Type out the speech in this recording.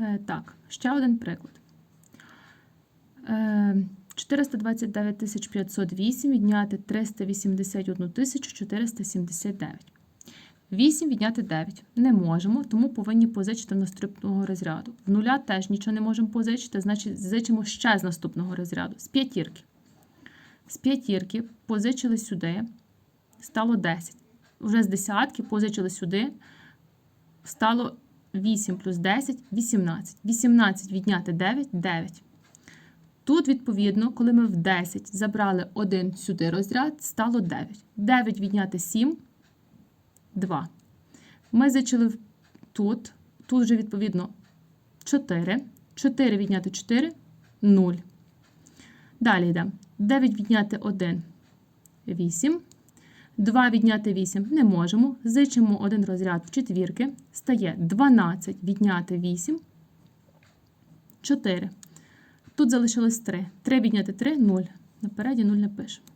Е, так, ще один приклад. Е, 429 508 відняти 381 479. 8 відняти 9 не можемо, тому повинні позичити наступного розряду. В нуля теж нічого не можемо позичити, значить зичимо ще з наступного розряду. З п'ятірки. З п'ятірки позичили сюди, стало 10. Вже з десятки позичили сюди, стало 8 плюс 10 18. 18 відняти 9 9. Тут, відповідно, коли ми в 10 забрали один сюди розряд, стало 9. 9 відняти 7 2. Ми зачали тут. Тут вже, відповідно, 4. 4 відняти 4 0. Далі йдемо. 9 відняти 1 8. 2 відняти 8 не можемо. Зичимо один розряд в четвірки. Стає 12 відняти 8 4. Тут залишилось 3. 3 відняти 3 0. Напереді 0 не пишемо.